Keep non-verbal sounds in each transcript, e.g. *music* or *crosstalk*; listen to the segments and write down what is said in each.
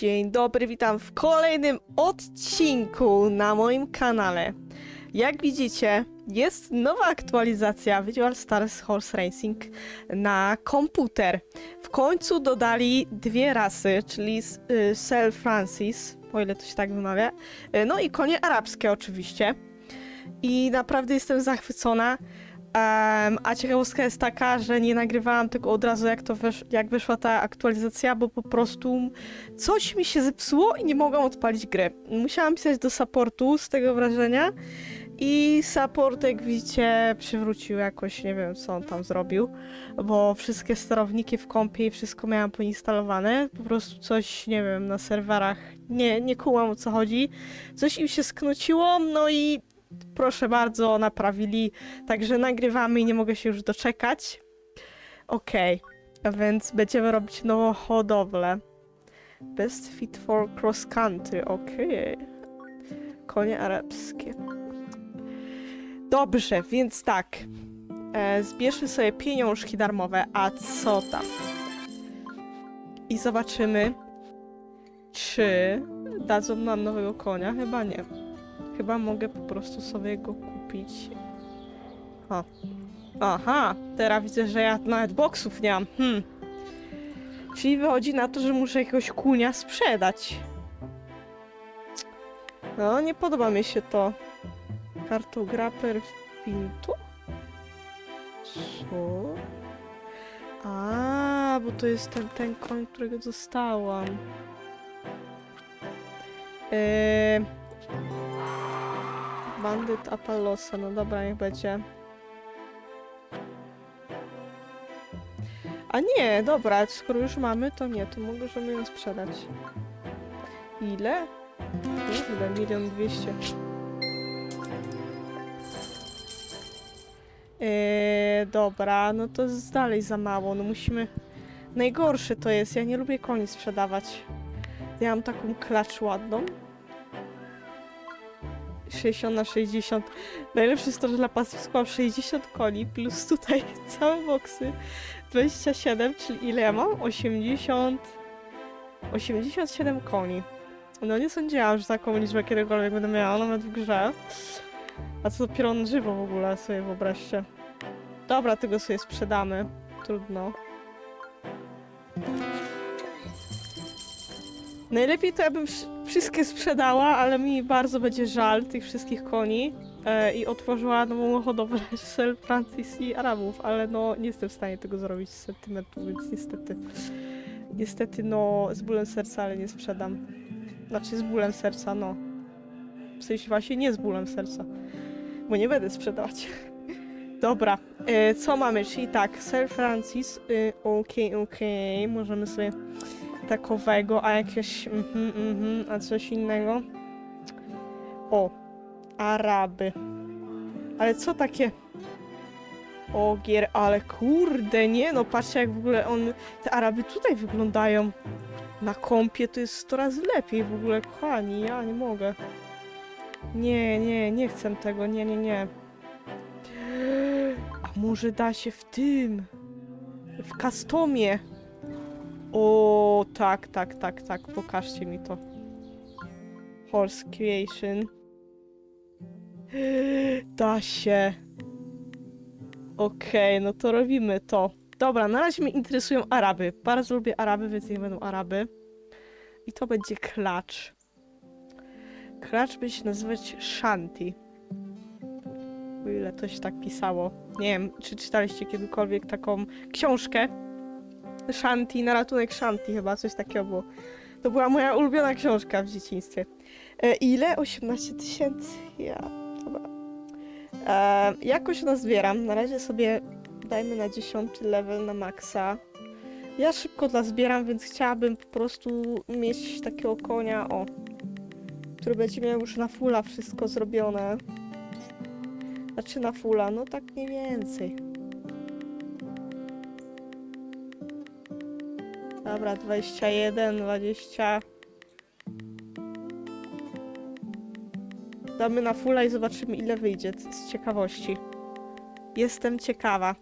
Dzień dobry, witam w kolejnym odcinku na moim kanale. Jak widzicie, jest nowa aktualizacja Visual Stars Horse Racing na komputer. W końcu dodali dwie rasy, czyli s- y, Sel Francis, o ile to się tak wymawia, y, no i konie arabskie oczywiście. I naprawdę jestem zachwycona. A ciekawostka jest taka, że nie nagrywałam tego od razu, jak to wesz- jak wyszła ta aktualizacja, bo po prostu coś mi się zepsuło i nie mogłam odpalić gry. Musiałam pisać do supportu z tego wrażenia i support, jak widzicie, przywrócił jakoś, nie wiem co on tam zrobił, bo wszystkie sterowniki w kompie i wszystko miałam poinstalowane. Po prostu coś, nie wiem, na serwerach, nie, nie kumam o co chodzi. Coś im się sknociło, no i proszę bardzo, naprawili. Także nagrywamy i nie mogę się już doczekać. Okej, więc będziemy robić nową hodowlę. Best fit for cross country, okej. Konie arabskie. Dobrze, więc tak. E, zbierzmy sobie pieniążki darmowe, a co tam? I zobaczymy, czy dadzą nam nowego konia. Chyba nie. Chyba mogę po prostu sobie go kupić. O. Aha, teraz widzę, że ja nawet boksów nie mam. Hmm. Czyli wychodzi na to, że muszę jakiegoś kunia sprzedać. No, nie podoba mi się to. Kartografer Pintu? Co? A, bo to jest ten, ten koń, którego dostałam. Eee... Bandyt Apallosa, no dobra, niech będzie. A nie, dobra, skoro już mamy, to nie, to możemy ją sprzedać. Ile? Kurde, milion dwieście. Eee, dobra, no to jest dalej za mało, no musimy... Najgorsze to jest, ja nie lubię koni sprzedawać. Ja mam taką klacz ładną. 60 na 60. Najlepsze jest to, że dla pasów mam 60 koni, plus tutaj *laughs* całe boksy 27, czyli ile ja mam? 80... 87 koni. No nie sądziłam, że taką liczbę kiedykolwiek będę miała, nawet w grze. A co dopiero na żywo w ogóle, sobie wyobraźcie. Dobra, tego sobie sprzedamy. Trudno. Najlepiej to ja bym wsz- wszystkie sprzedała, ale mi bardzo będzie żal tych wszystkich koni e, i otworzyła nową hodowlę *laughs* Sel Francis i Arabów, ale no nie jestem w stanie tego zrobić z sentymentu, więc niestety. Niestety, no z bólem serca, ale nie sprzedam. Znaczy z bólem serca, no. W sensie właśnie nie z bólem serca, bo nie będę sprzedawać. *laughs* Dobra, e, co mamy? Czyli tak, Sir Francis, y, okej, okej, możemy sobie takowego, a jakieś, mhm, mhm, a coś innego? O, Araby. Ale co takie? Ogier, ale kurde, nie no, patrzcie jak w ogóle on, te Araby tutaj wyglądają. Na kompie to jest 100 razy lepiej w ogóle, kochani, ja nie mogę. Nie, nie, nie chcę tego, nie, nie, nie. A może da się w tym? W customie. O, tak, tak, tak, tak, pokażcie mi to. Horse Creation. *gasps* Da się. Okej, no to robimy to. Dobra, na razie mnie interesują Araby. Bardzo lubię Araby, więc niech będą Araby. I to będzie klacz. Klacz będzie się nazywać Shanti. O ile to się tak pisało. Nie wiem, czy czytaliście kiedykolwiek taką książkę. Shanti, na ratunek Shanti chyba, coś takiego było. To była moja ulubiona książka w dzieciństwie. E, ile? 18 tysięcy? Ja, dobra. E, jakoś nazbieram. Na razie sobie dajmy na 10 level na maksa. Ja szybko nazbieram, więc chciałabym po prostu mieć takiego konia, o, który będzie miał już na fulla wszystko zrobione. Znaczy na fulla, no tak mniej więcej. Dobra, 21, 20. Damy na fulla i zobaczymy ile wyjdzie, z ciekawości. Jestem ciekawa.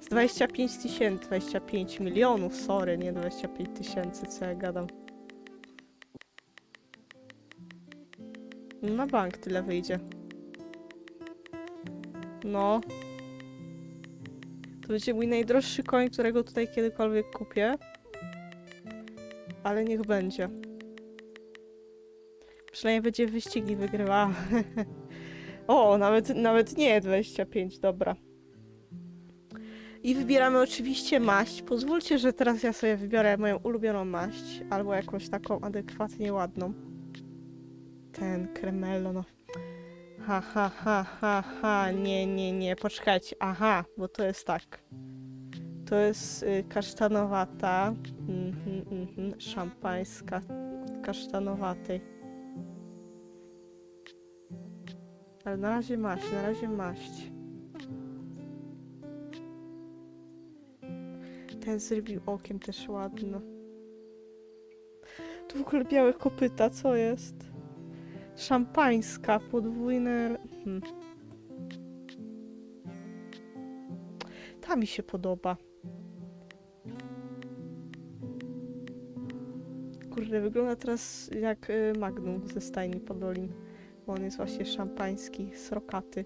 Z 25 tysięcy, 25 milionów, sorry, nie 25 tysięcy, co ja gadam. Na bank tyle wyjdzie. No. To będzie mój najdroższy koń, którego tutaj kiedykolwiek kupię. Ale niech będzie. Przynajmniej będzie wyścigi wygrywała. *laughs* o, nawet, nawet nie 25, dobra. I wybieramy oczywiście maść. Pozwólcie, że teraz ja sobie wybiorę moją ulubioną maść, albo jakąś taką adekwatnie ładną. Ten kremello, no. Ha, ha, ha, ha, ha, nie, nie, nie, poczekajcie, aha, bo to jest tak. To jest y, kasztanowata, mhm, mhm, szampańska, kasztanowatej. Ale na razie maść, na razie maść. Ten z rybim okiem też ładny. Tu w ogóle białe kopyta, co jest? Szampańska, podwójne... Hmm. Ta mi się podoba. Kurde, wygląda teraz jak y, Magnum ze stajni Podolin. Bo on jest właśnie szampański, srokaty.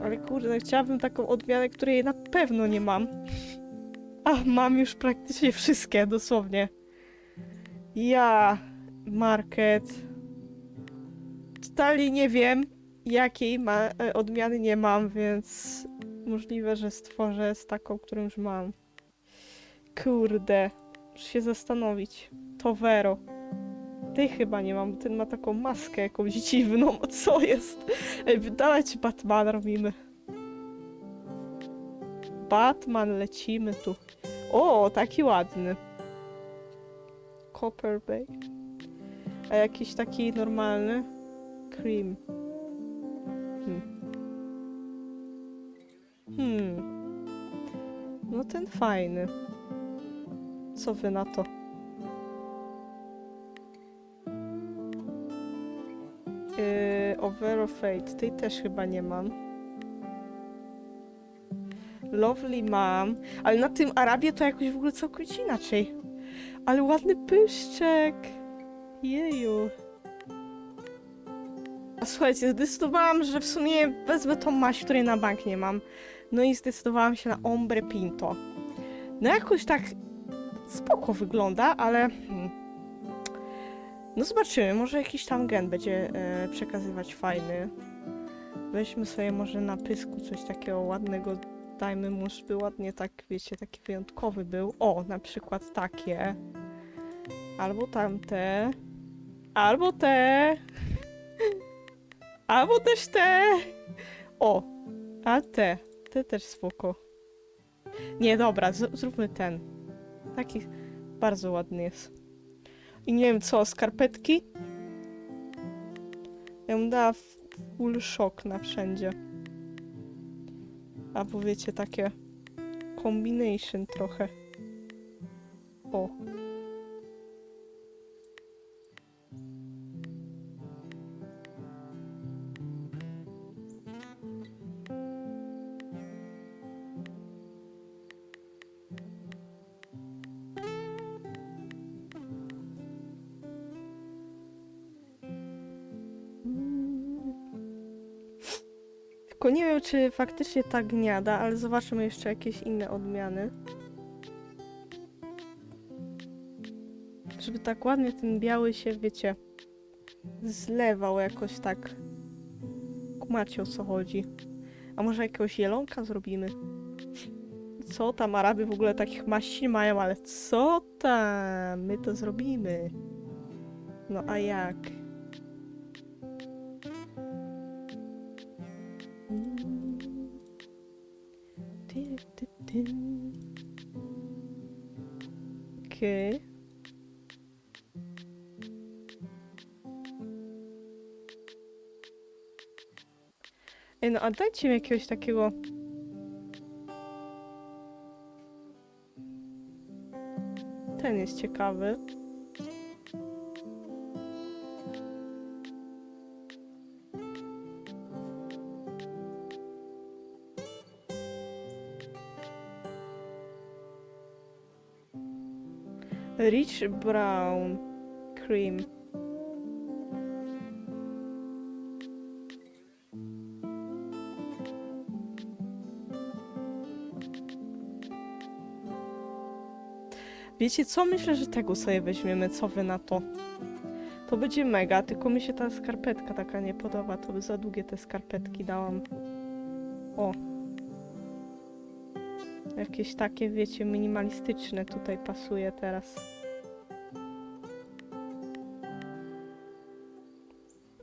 Ale kurde, no chciałabym taką odmianę, której na pewno nie mam. A mam już praktycznie wszystkie, dosłownie. Ja, market. Totalnie nie wiem, jakiej ma, e, odmiany nie mam, więc możliwe, że stworzę z taką, którą już mam. Kurde, muszę się zastanowić. Tovero. Tej chyba nie mam, bo ten ma taką maskę jakąś dziwną. *laughs* Co jest? Ej, dawajcie Batman robimy. Batman, lecimy tu. O, taki ładny. Copper Bay. A jakiś taki normalny? Cream. Hmm. Hmm. No ten fajny. Co wy na to? Yy, Over of Fate. Tej też chyba nie mam. Lovely mam. Ale na tym Arabie to jakoś w ogóle całkowicie inaczej. Ale ładny pyszczek. Jeju. A słuchajcie, zdecydowałam, że w sumie wezmę tą maść, której na bank nie mam. No i zdecydowałam się na Ombre Pinto. No jakoś tak spoko wygląda, ale... Hmm. No zobaczymy, może jakiś tam gen będzie e, przekazywać fajny. Weźmy sobie może na pysku coś takiego ładnego, dajmy mu, żeby ładnie tak, wiecie, taki wyjątkowy był. O, na przykład takie. Albo tamte. Albo te. *laughs* Albo też te. O, a te. Te też spoko. Nie, dobra, zróbmy ten. Taki bardzo ładny jest. I nie wiem co, skarpetki? Ja bym dała full shock na wszędzie. Albo wiecie, takie combination trochę. O. czy faktycznie ta gniada, ale zobaczymy jeszcze jakieś inne odmiany. Żeby tak ładnie ten biały się, wiecie, zlewał jakoś tak. Kumacie o co chodzi. A może jakiegoś jelonka zrobimy? Co tam, Araby w ogóle takich maści mają, ale co tam? My to zrobimy. No a jak? Okej. Ej, no a dajcie mi jakiegoś takiego... Ten jest ciekawy. Rich brown cream. Wiecie co? Myślę, że tego sobie weźmiemy. Co wy na to? To będzie mega, tylko mi się ta skarpetka taka nie podoba. To by za długie te skarpetki dałam. O. Jakieś takie, wiecie, minimalistyczne tutaj pasuje teraz.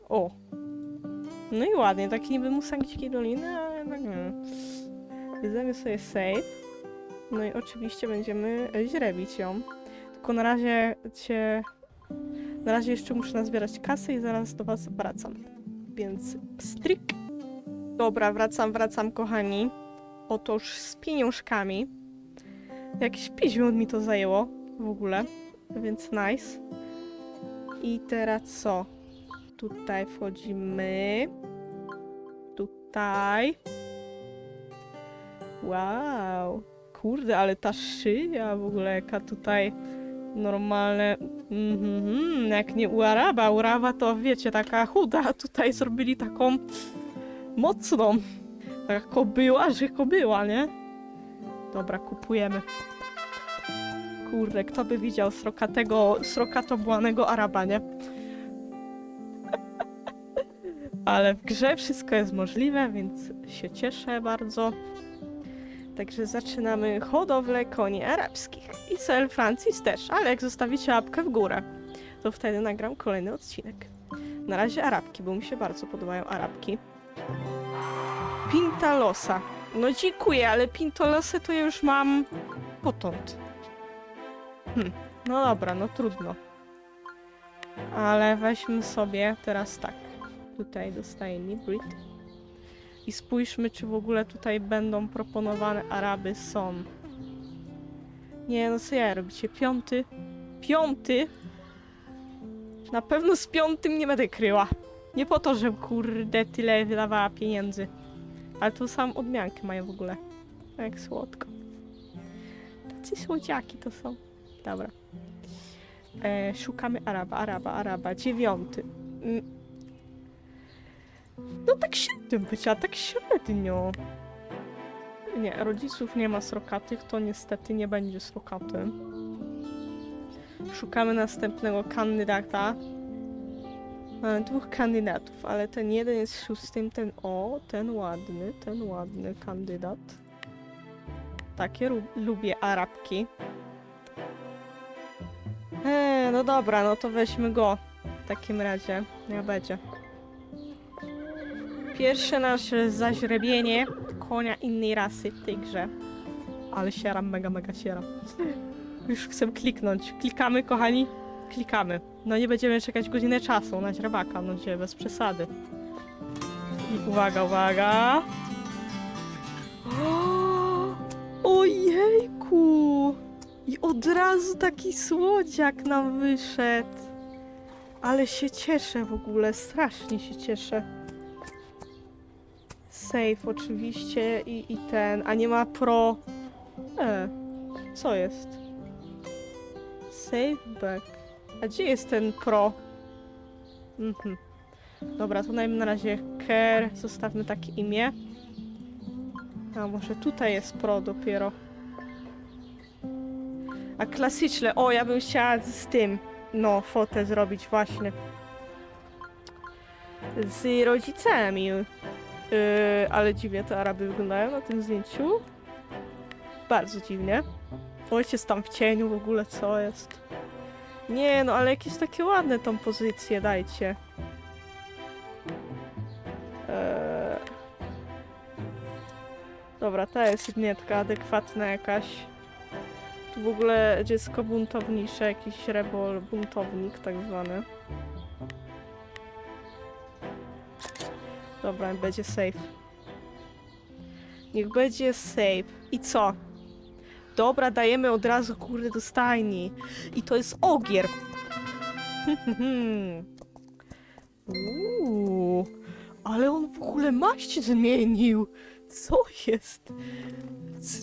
O. No i ładnie, taki niby Mustang Dzikiej Doliny, ale jednak nie. Bierzemy sobie save. No i oczywiście będziemy źrebić ją. Tylko na razie cię... Na razie jeszcze muszę nazbierać kasę i zaraz do was wracam. Więc stryk. Dobra, wracam, wracam, kochani. Otóż z pieniążkami. Jakieś 5 minut mi to zajęło w ogóle, więc nice. I teraz co? Tutaj wchodzimy. Tutaj. Wow. Kurde, ale ta szyja w ogóle, jaka tutaj normalne. Mhm, jak nie u Araba. U Araba to wiecie, taka chuda, *laughs* tutaj zrobili taką mocną. Taka kobyła, że kobyła, nie? Dobra, kupujemy. Kurde, kto by widział srokatego, srokatobłanego Araba, nie? *laughs* Ale w grze wszystko jest możliwe, więc się cieszę bardzo. Także zaczynamy hodowlę koni arabskich. I Sel Francis też, ale jak zostawicie łapkę w górę, to wtedy nagram kolejny odcinek. Na razie Arabki, bo mi się bardzo podobają Arabki. Pintalosa. No dziękuję, ale Pintolosę to ja już mam potąd. Hm, no dobra, no trudno. Ale weźmy sobie teraz tak. Tutaj dostaję Nibrit. I spójrzmy, czy w ogóle tutaj będą proponowane Araby. Są. Nie, no co ja robicie? Piąty? Piąty? Na pewno z piątym nie będę kryła. Nie po to, że kurde tyle wydawała pieniędzy. Ale tu sam odmiankę mają w ogóle. Jak słodko. Tacy słodziaki to są. Dobra. E, szukamy Araba, Araba, Araba. Dziewiąty. Mm. No tak średnio bycia, tak średnio. Nie, rodziców nie ma srokatych, to niestety nie będzie srokaty. Szukamy następnego kandydata. Mamy dwóch kandydatów, ale ten jeden jest szóstym, ten o, ten ładny, ten ładny kandydat. Takie lubię Arabki. Eee, no dobra, no to weźmy go. W takim razie, ja będzie. Pierwsze nasze zaźrebienie konia innej rasy w tej grze. Ale sieram, mega, mega sieram. Już chcę kliknąć. Klikamy, kochani? Klikamy. No nie będziemy czekać godzinę czasu na źrebaka, no gdzie, bez przesady. I uwaga, uwaga. Ojejku! I od razu taki słodziak nam wyszedł. Ale się cieszę w ogóle, strasznie się cieszę. Save oczywiście i, i ten, a nie ma pro. E, co jest? Save back. A gdzie jest ten pro? Mhm. Dobra, to najmniej na razie care, zostawmy takie imię. A może tutaj jest pro dopiero. A klasyczne, o ja bym chciała z tym, no, fotę zrobić właśnie. Z rodzicami. Yy, ale dziwnie te Araby wyglądają na tym zdjęciu. Bardzo dziwnie. Ojciec tam w cieniu w ogóle, co jest? Nie, no ale jakieś takie ładne tą pozycję dajcie. Eee... Dobra, ta jest nie taka adekwatna jakaś. Tu w ogóle dziecko buntownicze, jakiś rebel buntownik tak zwany. Dobra, będzie safe. Niech będzie safe. I co? Dobra, dajemy od razu, kurde, do stajni. I to jest ogier. *laughs* Uuu, ale on w ogóle maść zmienił. Co jest?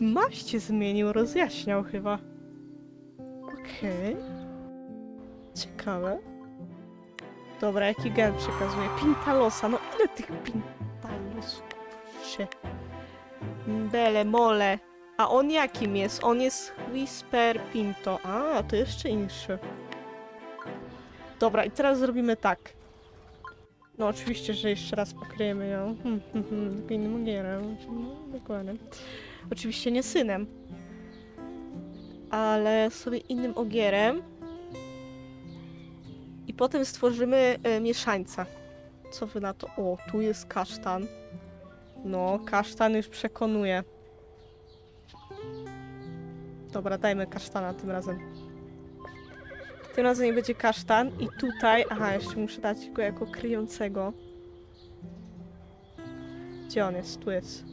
Maść zmienił, rozjaśniał chyba. Okej. Ciekawe. Dobra, jaki gen przekazuje? Pintalosa, no ile tych pintalosów? Bele, mole. A on jakim jest? On jest Whisper Pinto. A, to jeszcze inszy. Dobra, i teraz zrobimy tak. No oczywiście, że jeszcze raz pokryjemy ją. Hmm, hmm, hmm, innym ogierem. No, dokładnie. Oczywiście nie synem. Ale sobie innym ogierem. I potem stworzymy e, mieszańca. Co wy na to? O, tu jest kasztan. No, kasztan już przekonuje. Dobra, dajmy kasztana tym razem. Tym razem nie będzie kasztan i tutaj... Aha, jeszcze muszę dać go jako kryjącego. Gdzie on jest? Tu jest.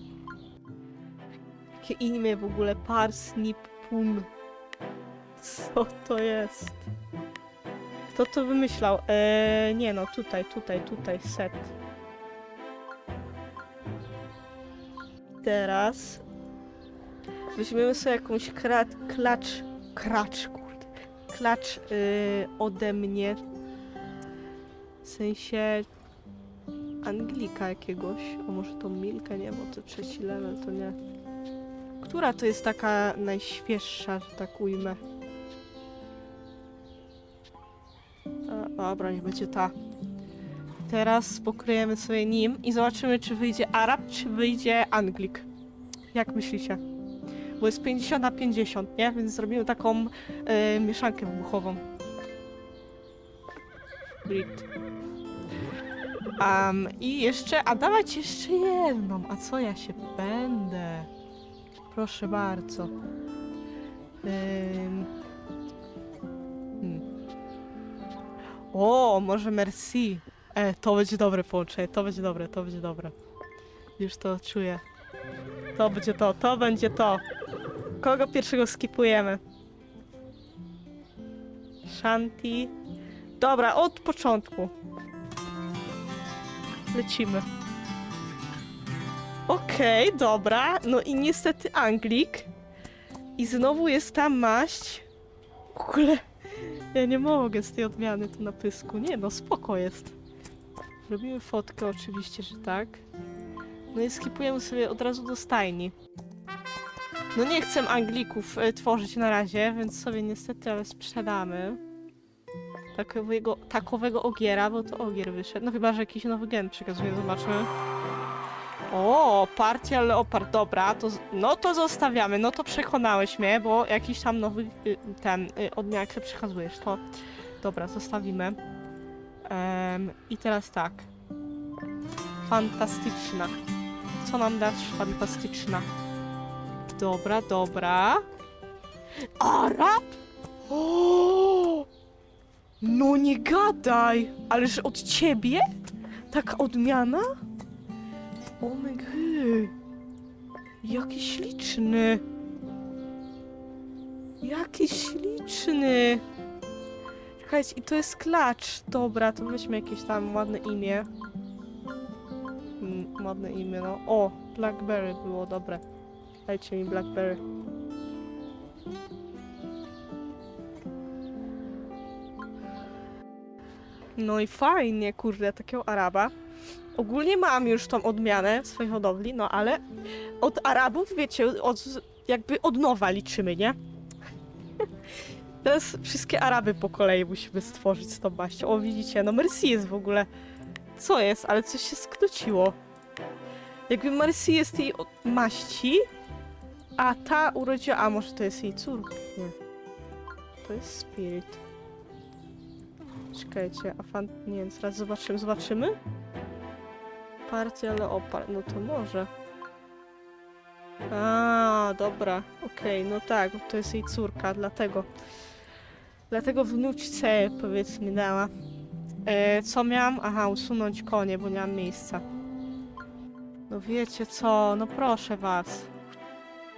Jakie imię w ogóle? Parsnip Pun. Co to jest? Kto to wymyślał? Eee, nie no, tutaj, tutaj, tutaj, set. Teraz weźmiemy sobie jakąś krat, klacz, kracz, kurde, klacz yy, ode mnie. W sensie Anglika jakiegoś. A może to Milkę, nie, bo to trzeci level, to nie. Która to jest taka najświeższa, że tak ujmę? Dobra, nie będzie ta. Teraz pokryjemy sobie nim i zobaczymy, czy wyjdzie Arab, czy wyjdzie Anglik. Jak myślicie? Bo jest 50 na 50, nie? Więc zrobimy taką e, mieszankę wybuchową. Grit. Um, I jeszcze, a dawać jeszcze jedną. A co ja się będę? Proszę bardzo. Hmm. O, może merci. E, to będzie dobre połączenie, to będzie dobre, to będzie dobre. Już to czuję. To będzie to, to będzie to. Kogo pierwszego skipujemy? Shanti. Dobra, od początku. Lecimy. Okej, dobra. No i niestety Anglik. I znowu jest ta maść. W ogóle ja nie mogę z tej odmiany tu na pysku. Nie no, spoko jest. Robimy fotkę oczywiście, że tak. No i skipujemy sobie od razu do stajni. No nie chcę Anglików e, tworzyć na razie, więc sobie niestety ale sprzedamy. Takowego, takowego ogiera, bo to ogier wyszedł. No chyba, że jakiś nowy gen przekazuje, zobaczmy. O, partia Leopard, dobra, to, no to zostawiamy, no to przekonałeś mnie, bo jakiś tam nowy y, ten y, odmianek przekazujesz, to dobra, zostawimy. I teraz tak. Fantastyczna. Co nam dasz fantastyczna? Dobra, dobra. Arab? O! No nie gadaj! Ależ od ciebie? Taka odmiana? O my gry. Jaki śliczny. Jaki śliczny. Czekajcie, i to jest klacz. Dobra, to weźmy jakieś tam ładne imię. Mm, ładne imię, no. O, Blackberry było dobre. Dajcie mi Blackberry. No i fajnie, kurde, takiego Araba. Ogólnie mam już tą odmianę w swojej hodowli, no ale od Arabów, wiecie, od, jakby od nowa liczymy, nie? *laughs* Teraz wszystkie Araby po kolei musimy stworzyć z tą maścią. O, widzicie, no Mercy jest w ogóle. Co jest? Ale coś się skróciło. Jakby Mercy jest jej maści, a ta urodziła... A, może to jest jej córka? Nie. To jest Spirit. Czekajcie, a fan... Nie wiem, zaraz zobaczymy. Zobaczymy? Partia Leopard, no to może. A, dobra, okej, no tak, bo to jest jej córka, dlatego. Dlatego wnuczce, powiedzmy, dała. E, co miałam? Aha, usunąć konie, bo nie mam miejsca. No wiecie co, no proszę was.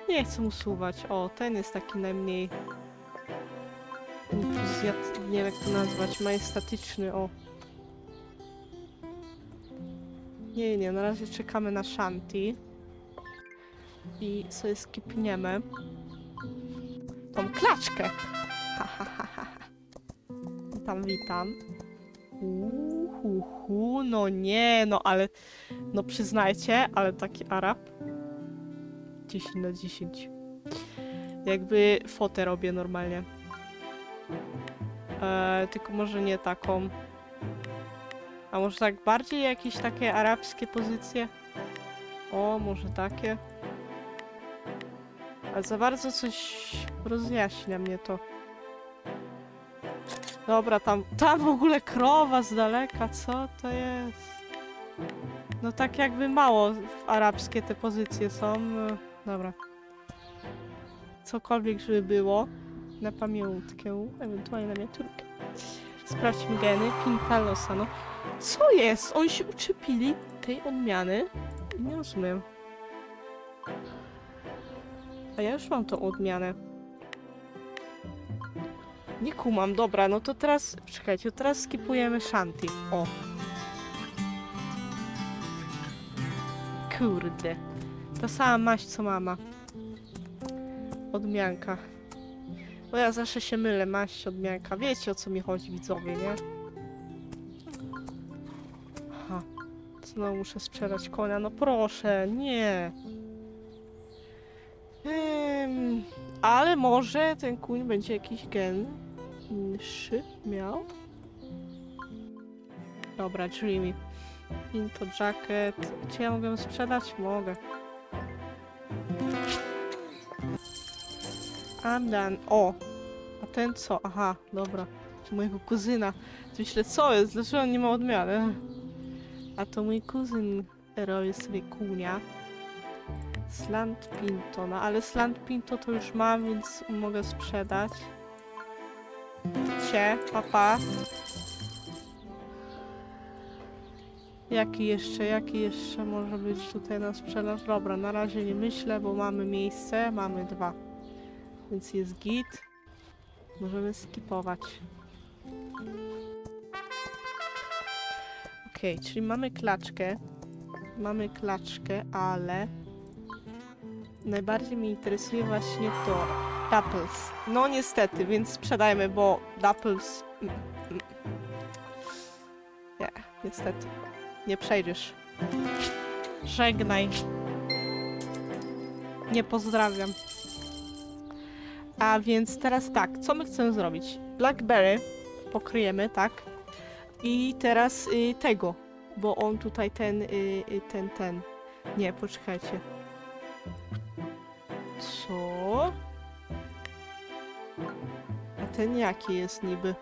Nie chcę usuwać. O, ten jest taki najmniej... Entuzjat... Nie wiem jak to nazwać, majestatyczny, o. Nie, nie, na razie czekamy na Shanti. I sobie skipniemy tą klaczkę. Witam, witam. Uhuhu, no nie, no ale... No przyznajcie, ale taki Arab... 10 na 10. Jakby fotę robię normalnie. E, tylko może nie taką. A może tak bardziej jakieś takie arabskie pozycje? O, może takie. Ale za bardzo coś rozjaśnia mnie to. Dobra, tam, tam w ogóle krowa z daleka, co to jest? No tak jakby mało arabskie te pozycje są. e, Dobra. Cokolwiek, żeby było. Na pamiątkę, ewentualnie na miniaturkę. Sprawdźmy geny. Pintalosa, no. Co jest? Oni się uczepili tej odmiany? Nie rozumiem. A ja już mam tą odmianę. Nie kumam, dobra, no to teraz, czekajcie, teraz skipujemy Shanti. O. Kurde. Ta sama maść co mama. Odmianka. Bo ja zawsze się mylę, maść, odmianka. Wiecie o co mi chodzi, widzowie, nie? Aha. Znowu muszę sprzedać konia. No proszę, nie. Ale może ten kuń będzie jakiś gen niższy miał. Dobra, Dreamy. Pinto jacket. Czy ja mogę sprzedać? Mogę. I'm done. O! A ten co? Aha, dobra. To mojego kuzyna. Myślę, co jest? Dlaczego on nie ma odmiany? A to mój kuzyn robi sobie kunia. Slant Pinto, no ale Slant Pinto to już mam, więc mogę sprzedać. Cie, papa. Jaki jeszcze, jaki jeszcze może być tutaj na sprzedaż? Dobra, na razie nie myślę, bo mamy miejsce, mamy dwa. Więc jest git. Możemy skipować. Okej, czyli mamy klaczkę. Mamy klaczkę, ale najbardziej mnie interesuje właśnie to. Dapples. No niestety, więc sprzedajmy, bo Dapples... Nie, niestety. Nie przejdziesz. Żegnaj. Nie pozdrawiam. A więc teraz tak, co my chcemy zrobić? Blackberry pokryjemy, tak? I teraz y, tego, bo on tutaj ten, y, y, ten, ten. Nie, poczekajcie. Co? A ten jaki jest niby?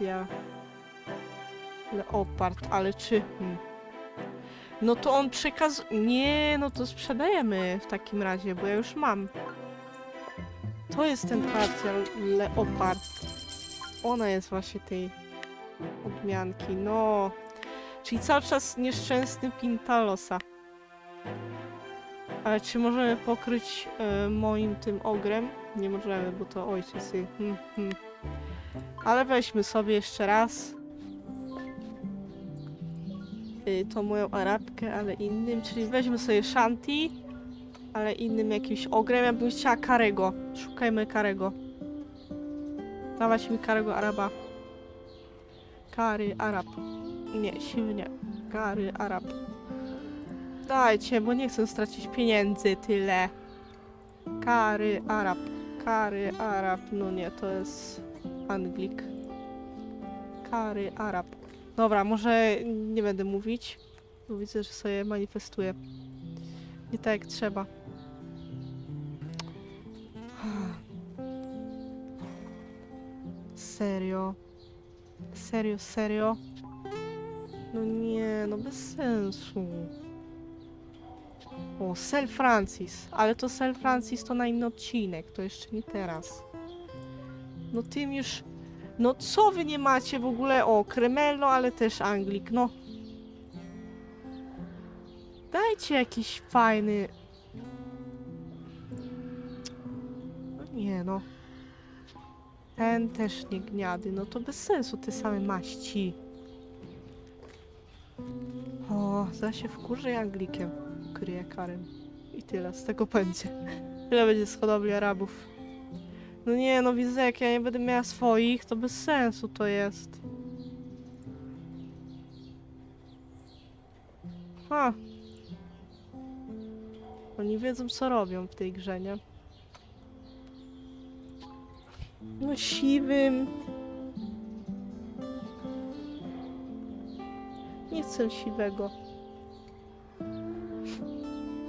Partia. Leopard, ale czy... Hmm. No to on przekaz... Nie, no to sprzedajemy w takim razie, bo ja już mam. To jest ten partia Leopard. Ona jest właśnie tej odmianki, no. Czyli cały czas nieszczęsny Pintalosa. Ale czy możemy pokryć e, moim tym ogrem? Nie możemy, bo to ojciec. Hmm, hmm. Ale weźmy sobie jeszcze raz. Y, tą moją Arabkę, ale innym, czyli weźmy sobie Shanti, ale innym jakimś ogrem. Ja bym chciała Karego. Szukajmy Karego. Dawać mi Karego Araba. Kary Arab. Nie, silnie. Kary Arab. Dajcie, bo nie chcę stracić pieniędzy tyle. Kary Arab. Kary Arab. No nie, to jest Anglik. Kary Arab. Dobra, może nie będę mówić, bo widzę, że sobie manifestuję. Nie tak jak trzeba. Serio? Serio, serio? No nie, no bez sensu. O, Sel Francis. Ale to Sel Francis to na inny odcinek, to jeszcze nie teraz. No tym już... No co wy nie macie w ogóle? O, Kremello, ale też Anglik, no. Dajcie jakiś fajny... No nie no. Ten też nie gniady, no to bez sensu te same maści. O, za się wkurzę Anglikiem kryje karem. I tyle, z tego będzie. Ile będzie z hodowli Arabów? No nie, no widzę, jak ja nie będę miała swoich, to bez sensu to jest. Ha. Oni wiedzą, co robią w tej grze, nie? No siwym. Nie chcę siwego.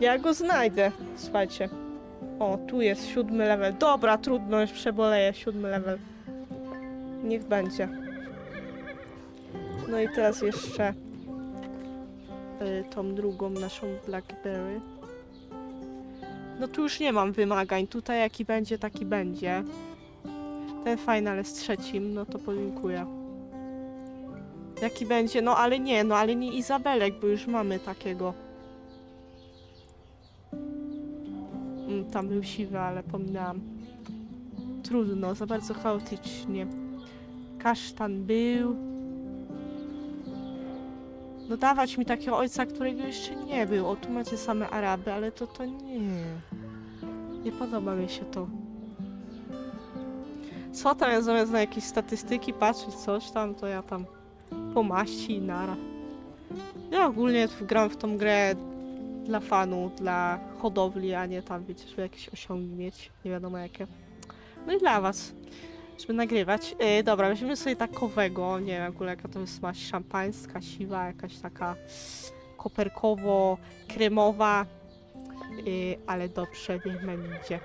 Ja go znajdę, słuchajcie. O, tu jest siódmy level. Dobra, trudno, już przeboleję siódmy level. Niech będzie. No i teraz jeszcze y, tą drugą naszą Blackberry. No tu już nie mam wymagań. Tutaj jaki będzie, taki będzie. Ten final jest trzecim, no to podziękuję. Jaki będzie? No ale nie, no ale nie Izabelek, bo już mamy takiego. Tam był siwy, ale pominęłam. Trudno, za bardzo chaotycznie. Kasztan był. No dawać mi takiego ojca, którego jeszcze nie był. O, tu macie same Araby, ale to to nie. Nie podoba mi się to. Co tam ja zamiast na jakieś statystyki patrzeć, coś tam, to ja tam po maści i nara. Ja ogólnie gram w tą grę dla fanu, dla hodowli, a nie tam, wiecie, żeby jakieś osiągi mieć, nie wiadomo jakie. No i dla was, żeby nagrywać. Yy, dobra, weźmiemy sobie takowego, nie wiem w ogóle jaka to jest maść szampańska, siwa, jakaś taka koperkowo-kremowa, yy, ale dobrze, niech będzie.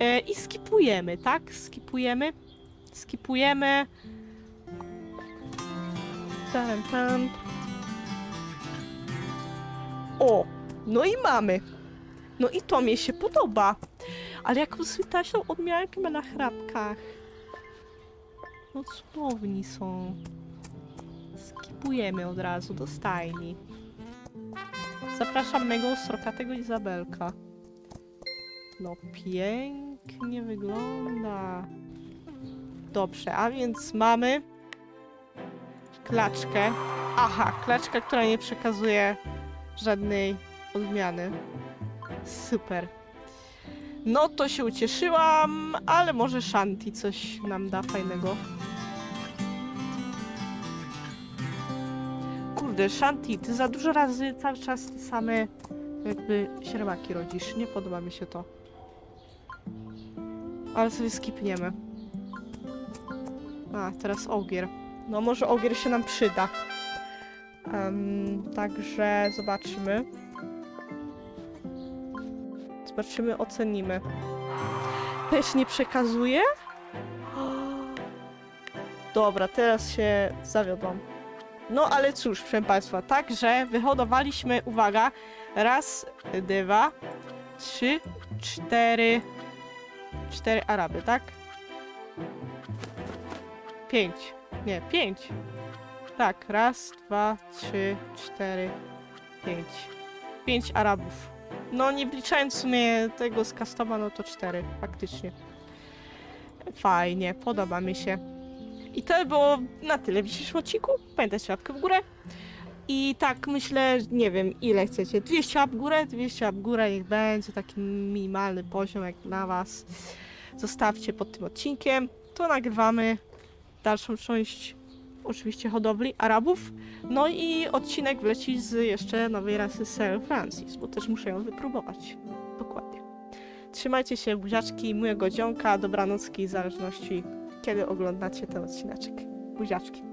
Yy, I skipujemy, tak? Skipujemy. Skipujemy. Tam, tam. O, no i mamy. No i to mi się podoba. Ale jaką sytaśną odmiankę na chrapkach. No cudowni są. Skipujemy od razu do stajni. Zapraszam mego srokatego Izabelka. No pięknie wygląda. Dobrze, a więc mamy klaczkę. Aha, klaczka, która nie przekazuje żadnej odmiany. Super. No to się ucieszyłam, ale może Shanti coś nam da fajnego. Kurde, Shanti, ty za dużo razy cały czas te same jakby siermaki rodzisz. Nie podoba mi się to. Ale sobie skipniemy. A, teraz ogier. No może ogier się nam przyda. Em, także zobaczymy. Zobaczymy, ocenimy. Też nie przekazuje? Dobra, teraz się zawiodłam. No ale cóż, proszę Państwa, także wyhodowaliśmy, uwaga, raz, dwa, trzy, cztery, cztery Araby, tak? Pięć. Nie, pięć. Tak, raz, dwa, trzy, cztery, pięć. Pięć Arabów. No, nie wliczając w sumie tego z customa, no to cztery, faktycznie. Fajnie, podoba mi się. I to było na tyle w dzisiejszym odcinku. Pamiętajcie łapkę w górę. I tak myślę, nie wiem ile chcecie. 200 łap w górę, 200 łap w górę, niech będzie taki minimalny poziom jak dla was. Zostawcie pod tym odcinkiem. To nagrywamy dalszą część oczywiście hodowli Arabów. No i odcinek wleci z jeszcze nowej rasy Sir Francis, bo też muszę ją wypróbować. Dokładnie. Trzymajcie się, buziaczki, miłego dzionka, dobranocki, w zależności kiedy oglądacie ten odcineczek. Buziaczki.